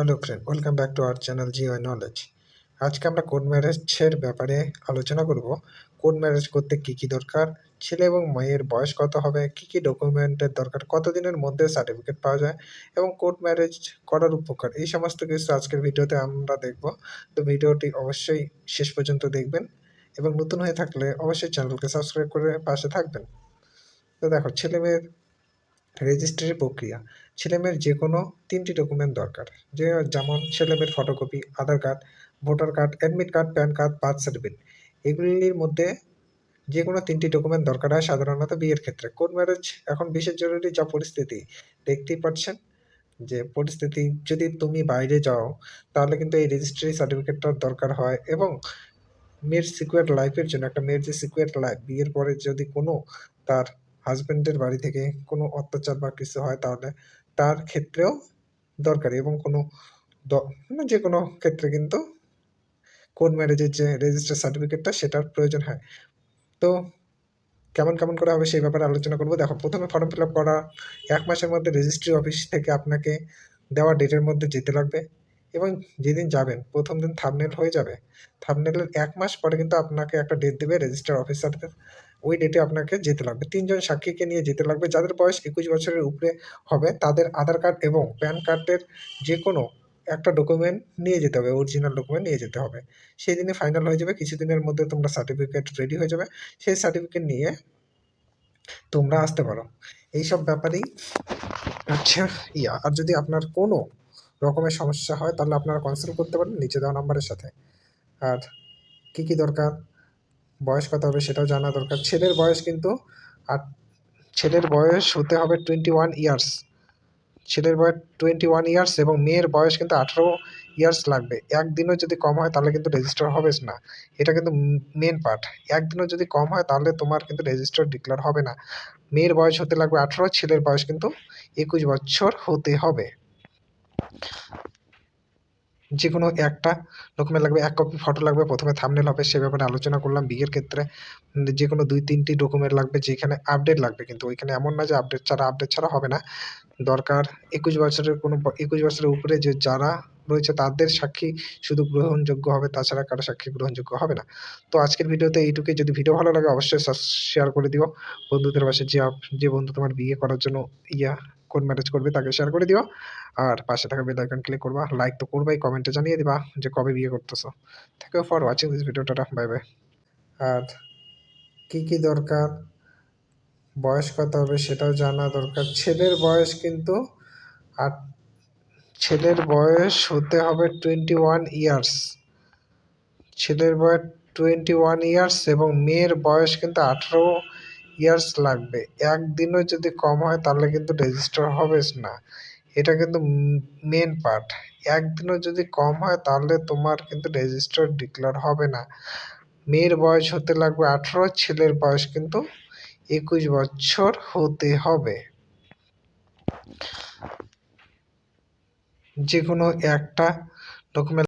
Hello friend welcome back to our channel Geo Knowledge আজকে আমরা court ম্যারেজের ব্যাপারে আলোচনা করব। কোর্ট ম্যারেজ করতে কি কি দরকার, ছেলে এবং মেয়ের বয়স কত হবে, কি কি ডকুমেন্টের দরকার, কতদিনের মধ্যে সার্টিফিকেট পাওয়া যায় এবং কোর্ট ম্যারেজ করার উপকার, এই সমস্ত কিছু আজকের ভিডিওতে আমরা দেখব। তো ভিডিওটি অবশ্যই শেষ পর্যন্ত দেখবেন এবং নতুন হয়ে থাকলে অবশ্যই চ্যানেলকে সাবস্ক্রাইব করে পাশে থাকবেন। তো দেখো ছেলে মেয়ের রেজিস্ট্রি প্রক্রিয়া। ছেলেমেয়ের যে কোনো তিনটি ডকুমেন্ট দরকার। যে যেমন ছেলেমেয়ের photocopy Aadhaar card voter card admit card PAN card birth certificate এগুলির মধ্যে যে কোনো তিনটি ডকুমেন্ট দরকার হয় সাধারণত বিয়ের ক্ষেত্রে। কোর্ট ম্যারেজ এখন বিশেষ জরুরি? যা পরিস্থিতি। দেখতেই পাচ্ছেন যে পরিস্থিতি, যদি তুমি বাইরে যাও, তাহলে কিন্তু এই রেজিস্ট্রি সার্টিফিকেটটার দরকার হয় এবং মেয়ের সিকিউর লাইফের জন্য, একটা মেয়ের যে সিকিউর লাইফ বিয়ের পরে যদি কোনো তার হাজব্যান্ডের বাড়ি থেকে কোনো অত্যাচার বা কিছু হয় তাহলে তার ক্ষেত্রেও দরকারি এবং কোনো মানে যে কোনো ক্ষেত্রে কিন্তু কোর্ট ম্যারেজের যে রেজিস্টার সার্টিফিকেটটা সেটার প্রয়োজন হয়। তো কেমন কেমন করে হবে সেই ব্যাপারে আলোচনা করব। দেখো, প্রথমে ফর্ম ফিল আপ করা, এক মাসের মধ্যে রেজিস্ট্রি অফিস থেকে আপনাকে দেওয়া ডেটের মধ্যে যেতে লাগবে এবং যেদিন যাবেন, প্রথম দিন থামনেল হয়ে যাবে। থামনেলের এক মাস পরে কিন্তু আপনাকে একটা ডেট দেবে রেজিস্টার অফিসারদের ওই ডেটে আপনাকে যেতে লাগবে। তিনজন সাক্ষীকে নিয়ে যেতে লাগবে, যাদের বয়স একুশ বছরের উপরে হবে, তাদের আধার কার্ড এবং প্যান কার্ডের যে কোনো একটা ডকুমেন্ট নিয়ে যেতে হবে অরিজিনাল ডকুমেন্ট নিয়ে যেতে হবে। সেই দিনে ফাইনাল হয়ে যাবে, কিছুদিনের মধ্যে তোমরা সার্টিফিকেট রেডি হয়ে যাবে। সেই সার্টিফিকেট নিয়ে তোমরা আসতে পারো। এইসব ব্যাপারেই আচ্ছা ইয়া, আর যদি আপনার কোনো রকমের সমস্যা হয়, তাহলে আপনারা কনসাল্ট করতে পারেন, নিচে দেওয়া নাম্বারের সাথে। আর কী কী দরকার? বয়স কত হবে সেটাও জানা দরকার। ছেলের বয়স কিন্তু আর ছেলের বয়স হতে হবে টোয়েন্টি ওয়ান ইয়ার্স ছেলের বয়স টোয়েন্টি ওয়ান ইয়ার্স এবং মেয়ের বয়স কিন্তু আঠারো ইয়ার্স লাগবে। একদিনও যদি কম হয় তাহলে কিন্তু রেজিস্টার হবে না। এটা কিন্তু মেন পার্ট একদিনও যদি কম হয় তাহলে তোমার কিন্তু রেজিস্টার ডিক্লেয়ার হবে না। মেয়ের বয়স হতে লাগবে আঠারো, ছেলের বয়স কিন্তু একুশ বছর হতে হবে। যে কোনো একটা ডকুমেন্ট লাগবে, এক কপি ফটো লাগবে, প্রথমে থামনেল হবে, সে ব্যাপারে আলোচনা করলাম। বিয়ের ক্ষেত্রে যে কোনো দুই, তিনটি ডকুমেন্ট লাগবে, যেখানে আপডেট লাগবে। কিন্তু ওইখানে এমন না যে আপডেট ছাড়া আপডেট ছাড়া হবে না। দরকার একুশ বছরের কোনো একুশ বছরের উপরে যে যারা রয়েছে তাদের সাক্ষী শুধু গ্রহণযোগ্য হবে, তাছাড়া কারও সাক্ষী গ্রহণযোগ্য হবে না। তো আজকের ভিডিওতে এইটুকুই। যদি ভিডিও ভালো লাগে, অবশ্যই শেয়ার করে দিও। বন্ধুদের পাশে যে যে বন্ধু তোমার বিয়ে করার জন্য ইয়া কোন ম্যারেজ করবে তাকে শেয়ার করে দিও। আর পাশে থাকা বেল আইকন ক্লিক করবা। লাইক তো করবাই কমেন্টে জানিয়ে দিবা যে কবে বিয়ে করতেছো। Thank you for watching this ভিডিওটা বাই বাই আর কি কি দরকার? বয়স কত হবে সেটাও জানা দরকার। ছেলের বয়স কিন্তু আট ছেলের বয়স হতে হবে টোয়েন্টি ওয়ান ইয়ার্স ছেলের বয়স টোয়েন্টি ওয়ান ইয়ার্স এবং মেয়ের বয়স কিন্তু আঠারো ইয়ার্স লাগবে। একদিনও যদি কম হয়, তাহলে কিন্তু রেজিস্টার হবে না। এটা কিন্তু মেন পার্ট একদিনও যদি কম হয়, তাহলে তোমার কিন্তু রেজিস্টার ডিক্লেয়ার হবে না। মেয়ের বয়স হতে লাগবে আঠেরো, ছেলের বয়স কিন্তু একুশ বছর হতে হবে। যে কোনো একটা ডকুমেন্ট